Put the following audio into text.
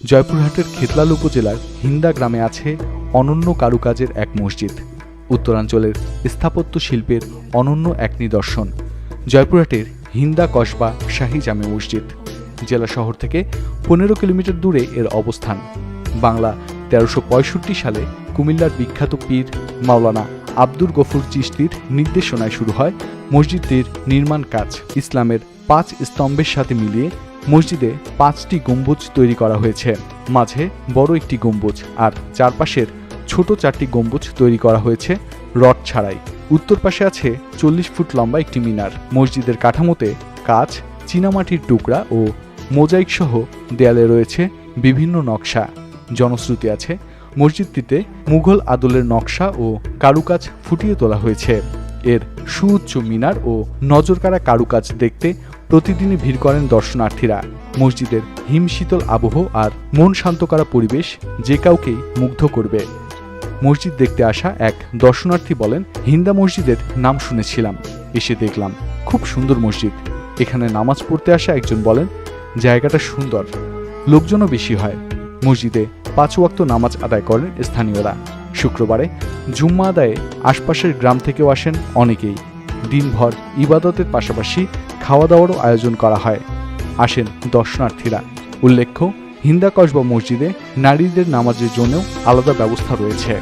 জয়পুরহাটের খেতলাল উপজেলার হিন্দা গ্রামে আছে অনন্য কারুকাজের এক মসজিদ। উত্তরাঞ্চলের স্থাপত্য শিল্পের অনন্য এক নিদর্শন, জয়পুরহাটের হিন্দা কসবা শাহী জামে মসজিদ। জেলা শহর থেকে পনেরো কিলোমিটার দূরে এর অবস্থান। বাংলা তেরোশো সালে কুমিল্লার বিখ্যাত পীর মাওলানা আব্দুর গফুর চিশতির নির্দেশনায় শুরু হয় মসজিদটির নির্মাণ কাজ। ইসলামের পাঁচ স্তম্ভের সাথে মিলিয়ে মসজিদে পাঁচটি গম্বুজ তৈরি করা হয়েছে। মাঝে বড় একটি গম্বুজ আর চারপাশের ছোট চারটি গম্বুজ তৈরি করা হয়েছে রড ছাড়াই। উত্তর পাশে আছে চল্লিশ ফুট লম্বা একটি মিনার। মসজিদের কাঠামোতে কাচ, চীনামাটির টুকরা ও মোজাইক সহ দেয়ালে রয়েছে বিভিন্ন নকশা। জনশ্রুতি আছে, মসজিদটিতে মুঘল আদলের নকশা ও কারুকাজ ফুটিয়ে তোলা হয়েছে। এর সুউচ্চ মিনার ও নজরকাড়া কারুকাজ দেখতে প্রতিদিনই ভিড় করেন দর্শনার্থীরা। মসজিদের হিমশীতল আবহ আর মন শান্ত করা পরিবেশ যে কাউকেই মুগ্ধ করবে। মসজিদ দেখতে আসা এক দর্শনার্থী বলেন, হিন্দা মসজিদের নাম শুনেছিলাম, এসে দেখলাম। খুব সুন্দর মসজিদ। এখানে নামাজ পড়তে আসা একজন বলেন, জায়গাটা সুন্দর, লোকজনও বেশি হয়। মসজিদে পাঁচ ওয়াক্ত নামাজ আদায় করেন স্থানীয়রা। শুক্রবারে জুম্মা আদায়ে আশপাশের গ্রাম থেকেও আসেন অনেকেই। দিনভর ইবাদতের পাশাপাশি খাওয়া দাওয়ারও আয়োজন করা হয়। আসেন দর্শনার্থীরা। উল্লেখ্য, হিন্দা কসবা মসজিদে নারীদের নামাজের জন্যও আলাদা ব্যবস্থা রয়েছে।